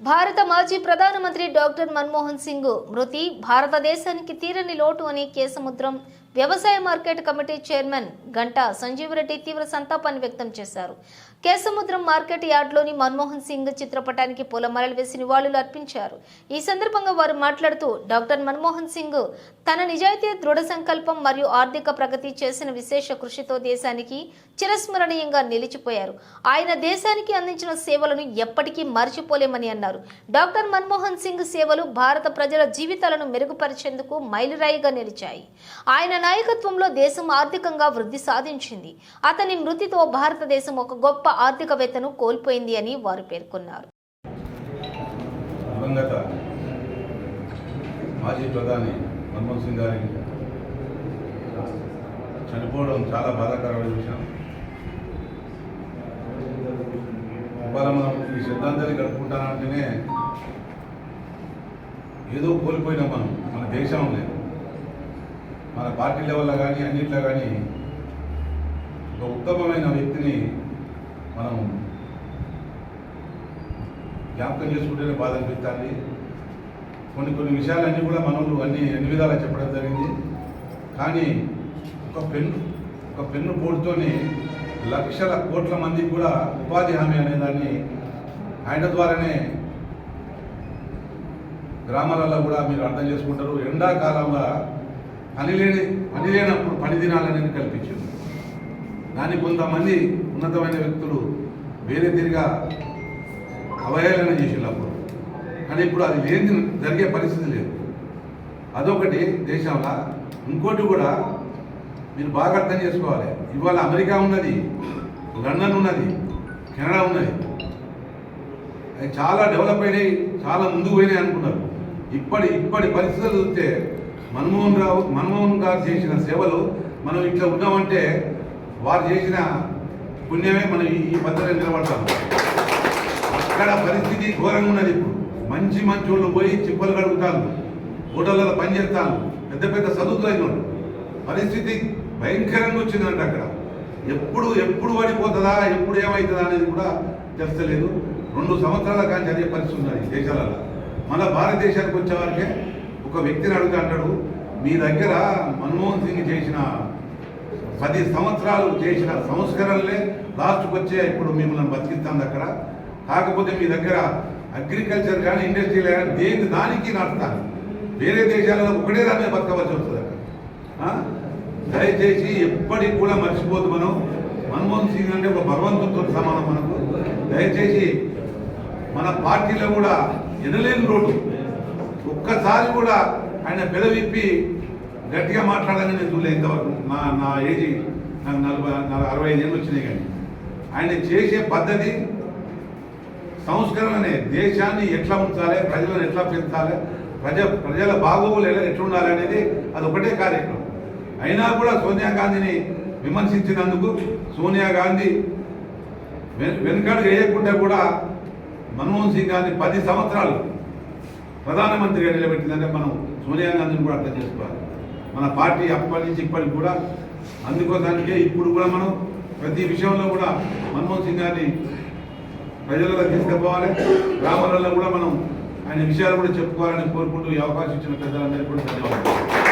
భారత మాజీ ప్రధానమంత్రి డాక్టర్ మన్మోహన్ సింగ్ మృతి భారతదేశానికి తీరని లోటు అని కేసముద్రం వ్యవసాయ market committee chairman Ganta Sanjeevareddy తీవ్ర సంతాపాన్ని వ్యక్తం చేశారు. కేసముద్రం మార్కెట్ యార్డ్లోని మన్మోహన్ సింగ్ చిత్రపటానికి పూలమాలలు వేసి నివాళులు అర్పించారు. ఈ సందర్భంగా వారు మాట్లాడుతూ డాక్టర్ మన్మోహన్ సింగ్ తన నిజాయితీ దృఢ సంకల్పం మరియు ఆర్థిక ప్రగతి చేసిన విశేష కృషితో దేశానికి చిరస్మరణీయంగా నిలిచిపోయారు. ఆయన దేశానికి అందించిన సేవలను ఎప్పటికీ మర్చిపోలేమని అన్నారు. డాక్టర్ మన్మోహన్ సింగ్ సేవలు భారత ప్రజల జీవితాలను మెరుగుపరిచేందుకు మైలురాయిగా నిలిచాయి. ఆయన నాయకత్వంలో దేశం ఆర్థికంగా వృద్ధి సాధించింది. అతని మృతితో భారతదేశం ఒక గొప్ప ఆర్థికవేత్తను కోల్పోయింది అని వారు పేర్కొన్నారు. మాజీ ప్రధాని మన్మోహన్ సింగ్ గారి చనిపోవడం చాలా బాధాకరమైన విషయం. ఇవాళ మనం ఈ శ్రద్ధాంజలి గడుపుకుంటానంటేనే ఏదో కోల్పోయినాం మనం. మన దేశం లేదు. మన పార్టీ లెవెల్లో కానీ అన్నిట్లో కానీ ఒక ఉత్తమమైన వ్యక్తిని మనం జ్ఞాపకం చేసుకుంటేనే బాధ అనిపిస్తుంది. కొన్ని కొన్ని విషయాలన్నీ కూడా మనలు అన్ని అన్ని విధాలా చెప్పడం జరిగింది. కానీ ఒక పెన్ను ఒక పెన్ను పోటుతోనే లక్షల కోట్ల మందికి కూడా ఉపాధి హామీ అనే దాన్ని ఆయన ద్వారానే గ్రామాలలో కూడా మీరు అర్థం చేసుకుంటారు. ఎండాకాలంలో పని లేని పని లేనప్పుడు పని దినాలనేది కల్పించింది. దాన్ని కొంతమంది ఉన్నతమైన వ్యక్తులు వేరే తిరిగా అవహేళన చేసిండు అప్పుడు. కానీ ఇప్పుడు అది లేని జరిగే పరిస్థితి లేదు. అదొకటి దేశంలో. ఇంకోటి కూడా మీరు బాగా అర్థం చేసుకోవాలి. ఇవాళ అమెరికా ఉన్నది లండన్ ఉన్నది కెనడా ఉన్నది. అది చాలా డెవలప్ అయినాయి చాలా ముందుకు పోయినాయి అనుకున్నారు. ఇప్పటి ఇప్పటి పరిస్థితులు చూస్తే మన్మోహన్ రావు మన్మోహన్ గారు చేసిన సేవలు మనం ఇట్లా ఉన్నామంటే వారు చేసిన పుణ్యమే మనం ఈ- ఈ పద్ధతిలో నిలబడతాం. అక్కడ పరిస్థితి ఘోరంగా ఉన్నది ఇప్పుడు. మంచి మంచి వాళ్ళు పోయి చిప్పలు కడుగుతాను హోటళ్ళలో పని చేస్తాను పెద్ద పెద్ద చదువులు వాళ్ళు పరిస్థితి భయంకరంగా వచ్చిందంట అక్కడ. ఎప్పుడు ఎప్పుడు పడిపోతుందా ఎప్పుడు ఏమవుతుందా అనేది కూడా తెలుస్తలేదు. రెండు సంవత్సరాల కానీ అదే పరిస్థితి ఉన్నది దేశాలలో. మన భారతదేశానికి వచ్చేవారికే ఒక వ్యక్తిని అడుగుతా అంటాడు మీ దగ్గర మన్మోహన్ సింగ్ చేసిన పది సంవత్సరాలు చేసిన సంస్కరణలే లాస్ట్కి వచ్చే ఇప్పుడు మిమ్మల్ని బతికిస్తుంది అక్కడ. కాకపోతే మీ దగ్గర అగ్రికల్చర్ కానీ ఇండస్ట్రీ కానీ దేని దానికి నడుస్తాను వేరే దేశాలలో ఒకటే దాన్ని బతకవలసి వస్తుంది అక్కడ. దయచేసి ఎప్పటికి కూడా మర్చిపోదు మనం. మన్మోహన్ సింగ్ అంటే ఒక భగవంతుడితో సమానం మనకు. దయచేసి మన పార్టీలో కూడా ఎనలేని రోడ్డు ఒక్కసారి కూడా ఆయన పెదవిప్పి గట్టిగా మాట్లాడాలని నేను చూడలేదు ఇంతవరకు. నా నా ఏజీ నాకు నలభై నలభై అరవై ఐదు ఏళ్ళు వచ్చినాయి కానీ. ఆయన చేసే పద్ధతి సంస్కరణనే. దేశాన్ని ఎట్లా ఉంచాలి ప్రజలను ఎట్లా పెంచాలి ప్రజ ప్రజల బాగోగులు ఎలా ఎట్లుండాలి అనేది అది ఒకటే కార్యక్రమం. అయినా కూడా సోనియా గాంధీని విమర్శించినందుకు సోనియా గాంధీ వెనుకడు వేయకుండా కూడా మన్మోహన్ సింగ్ గారిని పది సంవత్సరాలు ప్రధానమంత్రిగా నిలబెట్టిందంటే మనం సోనియా గాంధీని కూడా అర్థం చేసుకోవాలి. మన పార్టీ అప్పటి నుంచి ఇప్పటికి కూడా అందుకోసానికే ఇప్పుడు కూడా మనం ప్రతి విషయంలో కూడా మన్మోహన్ సింగ్ గారిని ప్రజలలో తీసుకుపోవాలి. గ్రామాలలో కూడా మనం ఆయన విషయాలు కూడా చెప్పుకోవాలని కోరుకుంటూ ఈ అవకాశం ఇచ్చిన పెద్దలందరికీ కూడా ధన్యవాదాలు.